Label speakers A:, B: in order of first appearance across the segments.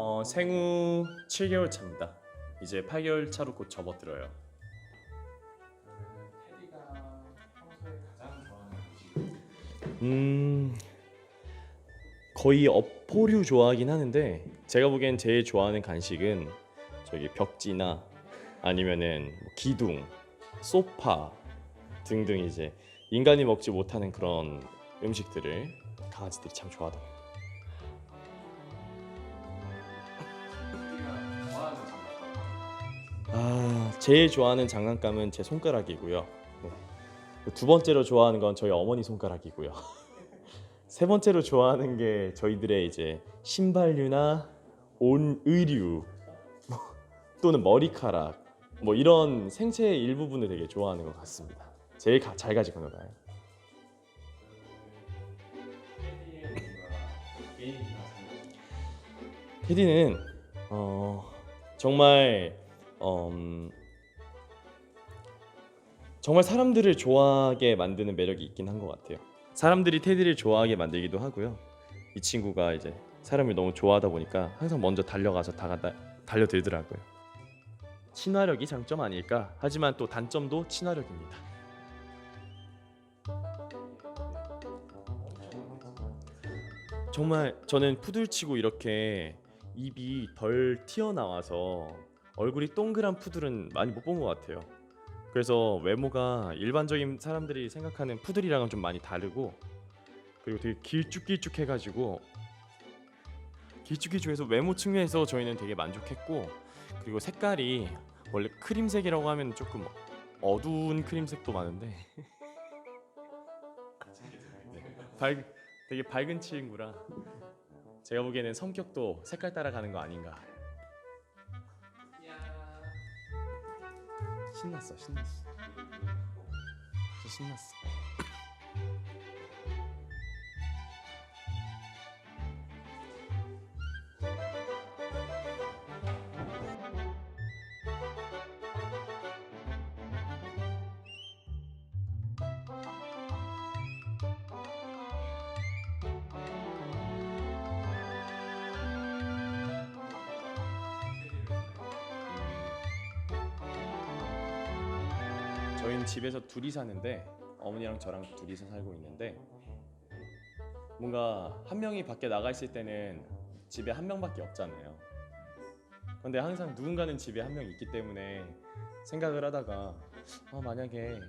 A: 어, 생후 7개월 차입니다. 이제 8개월 차로 곧 접어들어요.
B: 테디가 평소에 가장 좋아하는 음식은
A: 음 거의 어포류 좋아하긴 하는데 제가 보기엔 제일 좋아하는 간식은 저기 벽지나 아니면은 뭐 기둥, 소파 등등 이제 인간이 먹지 못하는 그런 음식들을 강아지들이 참 좋아하더라고요.
B: 아
A: 제일 좋아하는 장난감은 제 손가락이고요. 네. 두 번째로 좋아하는 건 저희 어머니 손가락이고요. 세 번째로 좋아하는 게 저희들의 이제 신발류나 온 의류 뭐, 또는 머리카락 뭐 이런 생체의 일부분을 되게 좋아하는 것 같습니다. 제일 가- 잘 가지고 놀아요. 테디는 어, 정말 음, 정말 사람들을 좋아하게 만드는 매력이 있긴 한 것 같아요. 사람들이 테디를 좋아하게 만들기도 하고요. 이 친구가 이제 사람을 너무 좋아하다 보니까 항상 먼저 달려가서 다가다 달려들더라고요. 친화력이 장점 아닐까? 하지만 또 단점도 친화력입니다. 정말 저는 푸들치고 이렇게 입이 덜 튀어나와서 얼굴이 동그란 푸들은 많이 못 본 것 같아요. 그래서 외모가 일반적인 사람들이 생각하는 푸들이랑은 좀 많이 다르고 그리고 되게 길쭉길쭉해가지고 길쭉길쭉해서 외모 측면에서 저희는 되게 만족했고 그리고 색깔이 원래 크림색이라고 하면 조금 어두운 크림색도 많은데 네, 밝, 되게 밝은 친구라 제가 보기에는 성격도 색깔 따라가는 거 아닌가.
B: 야
A: 신났어 신났어. 저 신났어 저희는 집에서 둘이 사는데 어머니랑 저랑 둘이서 살고 있는데 뭔가 한 명이 밖에 나가 있을 때는 집에 한 명밖에 없잖아요. 근데 항상 누군가는 집에 한 명 있기 때문에 생각을 하다가 아, 만약에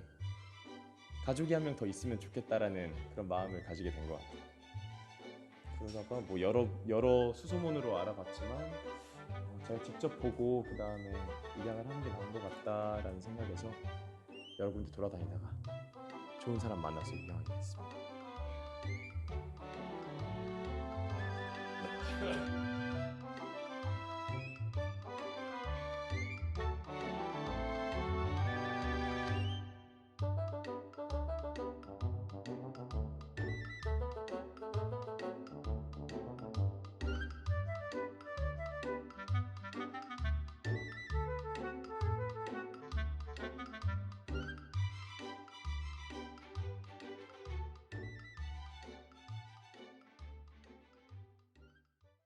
A: 가족이 한 명 더 있으면 좋겠다라는 그런 마음을 가지게 된 것 같아요. 그러다가 뭐 여러 여러 수소문으로 알아봤지만 어, 제가 직접 보고 그 다음에 입양을 하는 게 나은 것 같다라는 생각에서 여러 군데 돌아다니다가 좋은 사람 만나서 입양하게 됐습니다. 네.